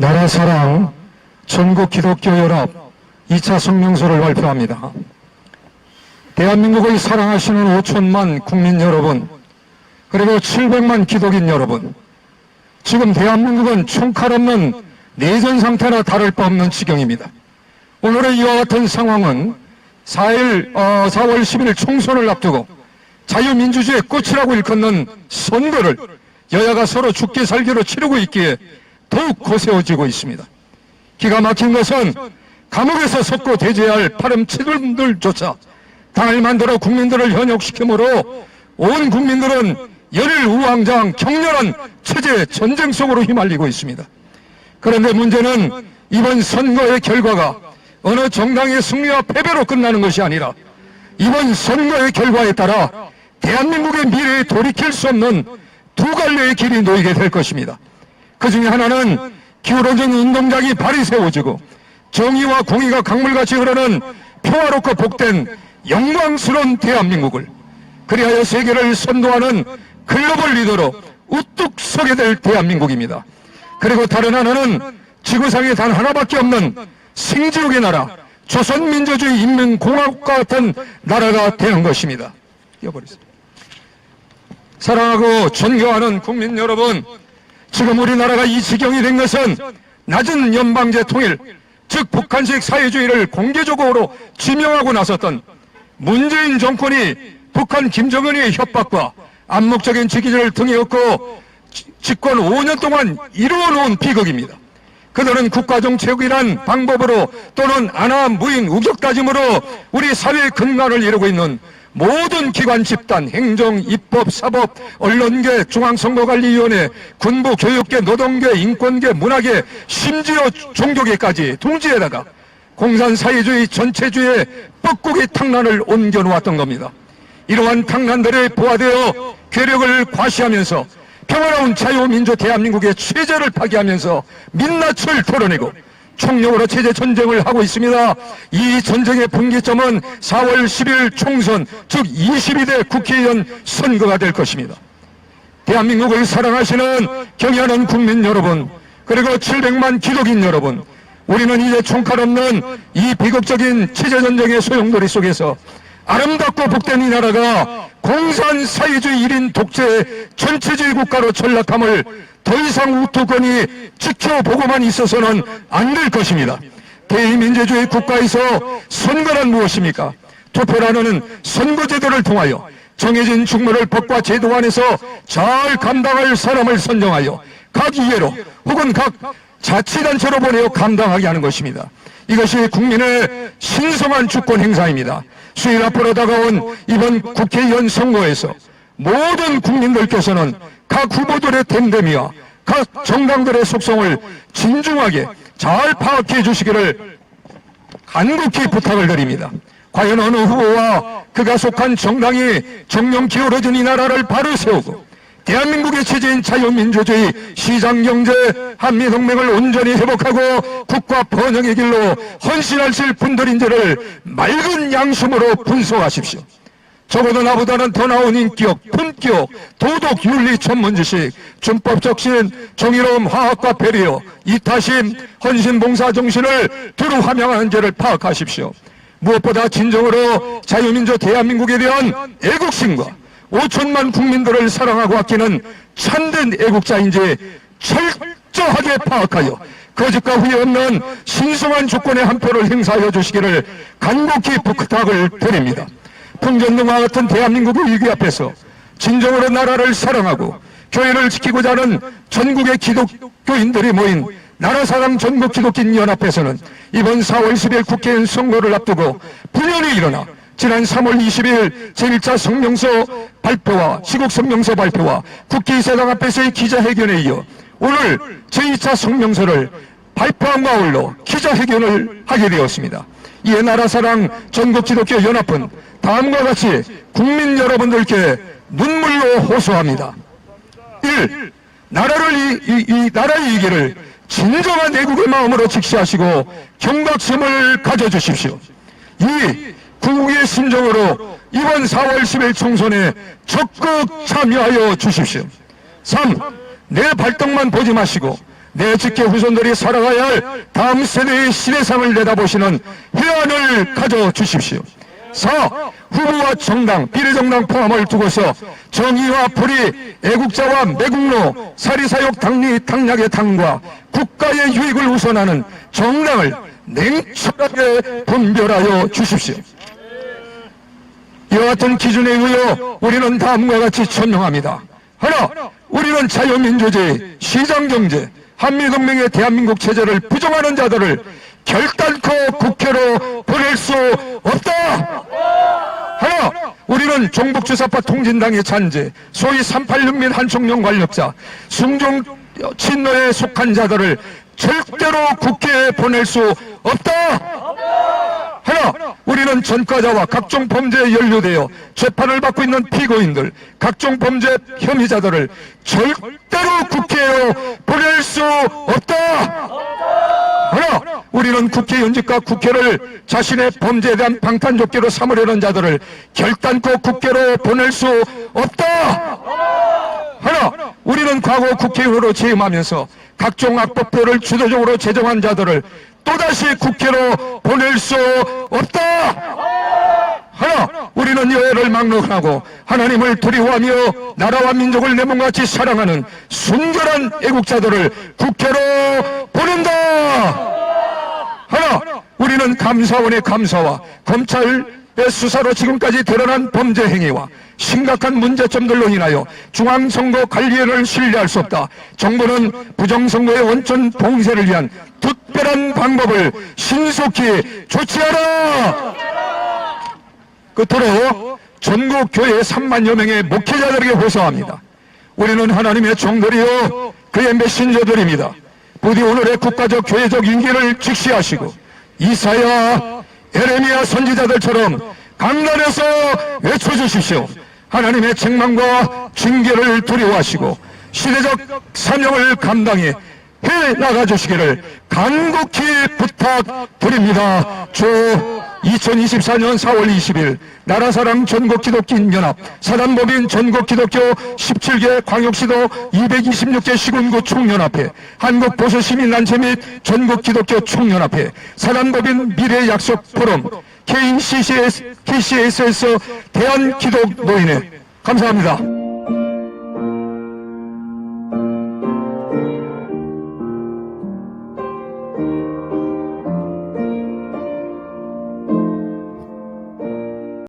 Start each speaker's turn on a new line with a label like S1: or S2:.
S1: 나라사랑 전국기독교연합 2차 성명서를 발표합니다. 대한민국을 사랑하시는 5천만 국민 여러분, 그리고 700만 기독인 여러분, 지금 대한민국은 총칼 없는 내전 상태나 다를 바 없는 지경입니다. 오늘의 이와 같은 상황은 4일, 어, 4월 10일 총선을 앞두고 자유민주주의의 꽃이라고 일컫는 선거를 여야가 서로 죽기 살기로 치르고 있기에 더욱 거세어지고 있습니다. 기가 막힌 것은 감옥에서 섰고 대제할 파렴치들조차 당을 만들어 국민들을 현혹시키므로 온 국민들은 열일 우왕좌왕 격렬한 체제 전쟁 속으로 휘말리고 있습니다. 그런데 문제는 이번 선거의 결과가 어느 정당의 승리와 패배로 끝나는 것이 아니라 이번 선거의 결과에 따라 대한민국의 미래에 돌이킬 수 없는 두 갈래의 길이 놓이게 될 것입니다. 그 중에 하나는 기울어진 운동장이 발이 세워지고 정의와 공의가 강물같이 흐르는 평화롭고 복된 영광스러운 대한민국을 그리하여 세계를 선도하는 글로벌 리더로 우뚝 서게 될 대한민국입니다. 그리고 다른 하나는 지구상에 단 하나밖에 없는 생지옥의 나라 조선민주주의 인민공화국과 같은 나라가 되는 것입니다. 사랑하고 존경하는 국민 여러분, 지금 우리나라가 이 지경이 된 것은 낮은 연방제 통일, 즉 북한식 사회주의를 공개적으로 지명하고 나섰던 문재인 정권이 북한 김정은의 협박과 암묵적인 지기를 등에 업고 지- 집권 5년 동안 이루어놓은 비극입니다. 그들은 국가정책이란 방법으로 또는 안하 무인 우격다짐으로 우리 사회의 근간을 이루고 있는 모든 기관 집단, 행정, 입법, 사법, 언론계, 중앙선거관리위원회, 군부, 교육계, 노동계, 인권계, 문화계, 심지어 종교계까지 둥지에다가 공산 사회주의 전체주의의 뻐꾸기 탕란을 옮겨놓았던 겁니다. 이러한 탕란들에 보화되어 괴력을 과시하면서 평화로운 자유민주 대한민국의 체제를 파괴하면서 민낯을 털어내고 총력으로 체제 전쟁을 하고 있습니다. 이 전쟁의 분기점은 4월 10일 총선, 즉 22대 국회의원 선거가 될 것입니다. 대한민국을 사랑하시는 경의하는 국민 여러분, 그리고 700만 기독인 여러분, 우리는 이제 총칼 없는 이 비극적인 체제 전쟁의 소용돌이 속에서 아름답고 복된 이 나라가 공산 사회주의 1인 독재 전체주의 국가로 전락함을 더 이상 우투권이 지켜보고만 있어서는 안 될 것입니다. 대의민주주의 국가에서 선거란 무엇입니까? 투표라는 선거제도를 통하여 정해진 직무를 법과 제도 안에서 잘 감당할 사람을 선정하여 각 이해로 혹은 각 자치단체로 보내어 감당하게 하는 것입니다. 이것이 국민의 신성한 주권 행사입니다. 수일 앞으로 다가온 이번 국회의원 선거에서 모든 국민들께서는 각 후보들의 됨됨이와 각 정당들의 속성을 진중하게 잘 파악해 주시기를 간곡히 부탁을 드립니다. 과연 어느 후보와 그가 속한 정당이 정령 기울어진 이 나라를 바로 세우고 대한민국의 체제인 자유민주주의, 시장경제, 한미동맹을 온전히 회복하고 국가 번영의 길로 헌신하실 분들인지를 맑은 양심으로 분석하십시오. 적어도 나보다는 더 나은 인격, 품격, 도덕, 윤리, 전문 지식, 준법 적신, 정의로움, 화학과 배려, 이타심, 헌신, 봉사 정신을 두루 함양하는 죄를 파악하십시오. 무엇보다 진정으로 자유민주 대한민국에 대한 애국심과 5천만 국민들을 사랑하고 아끼는 참된 애국자인지 철저하게 파악하여 거짓과 후회 없는 신성한 주권의 한 표를 행사하여 주시기를 간곡히 부탁을 드립니다. 풍전등화 같은 대한민국의 위기 앞에서 진정으로 나라를 사랑하고 교회를 지키고자 하는 전국의 기독교인들이 모인 나라사랑 전국 기독인 연합회에서는 이번 4월 10일 국회의원 선거를 앞두고 분열이 일어나 지난 3월 20일 제1차 성명서 발표와 시국 성명서 발표와 국회의사당 앞에서의 기자회견에 이어 오늘 제2차 성명서를 발표함과 어울러 기자회견을 하게 되었습니다. 이에 나라사랑 전국기독교 연합은 다음과 같이 국민 여러분들께 눈물로 호소합니다. 1. 나라를 이, 이, 이 나라의 위기를 진정한 애국의 마음으로 직시하시고 경각심을 가져주십시오. 2. 국국의 심정으로 이번 4월 10일 총선에 적극 참여하여 주십시오. 3. 내 발등만 보지 마시고 내 직계 후손들이 살아가야 할 다음 세대의 시대상을 내다보시는 회안을 가져주십시오. 4. 후보와 정당, 비례정당 포함을 두고서 정의와 불의, 애국자와 매국노, 사리사욕 당리, 당략의 당과 국가의 유익을 우선하는 정당을 냉철하게 분별하여 주십시오. 같은 기준에 의하여 우리는 다음과 같이 천명합니다. 하나, 우리는 자유민주주의, 시장경제, 한미동맹의 대한민국 체제를 부정하는 자들을 결단코 국회로 보낼 수 없다! 하나, 우리는 종북주사파 통진당의 잔재, 소위 38윤민 한총령 관력자, 순종 친노에 속한 자들을 절대로 국회에 보낼 수 없다! 하나, 우리는 전과자와 각종 범죄에 연루되어 재판을 받고 있는 피고인들, 각종 범죄 혐의자들을 절대로 국회에 보낼 수 없다! 하나, 우리는 국회 연직과 국회를 자신의 범죄에 대한 방탄조끼로 삼으려는 자들을 결단코 국회로 보낼 수 없다! 하나, 우리는 과거 국회의원으로 재임하면서 각종 악법들을 주도적으로 제정한 자들을 또다시 국회로 보낼 수 없다! 하나, 우리는 여해를 막론하고 하나님을 두려워하며 나라와 민족을 내 몸같이 사랑하는 순결한 애국자들을 국회로 보낸다! 하나, 우리는 감사원의 감사와 검찰의 수사로 지금까지 드러난 범죄 행위와 심각한 문제점들로 인하여 중앙선거관리위원회를 신뢰할 수 없다. 정부는 부정선거의 원천 봉쇄를 위한 특별한 방법을 신속히 조치하라! 끝으로 전국 교회 3만여 명의 목회자들에게 호소합니다. 우리는 하나님의 종들이요 그의 메신저들입니다. 부디 오늘의 국가적 교회적 인기를 직시하시고 이사야 에레미야 선지자들처럼 강단에서 외쳐주십시오. 하나님의 책망과 징계를 두려워하시고 시대적 사명을 감당해 해 나가주시기를 간곡히 부탁드립니다. 주 2024년 4월 20일 나라사랑 전국기독교연합 사단법인 전국기독교 17개 광역시도 226개 시군구 총연합회 한국보수시민단체 및 전국기독교 총연합회 사단법인 미래약속 포럼 KCCS, KCSS 대한기독노인회 감사합니다.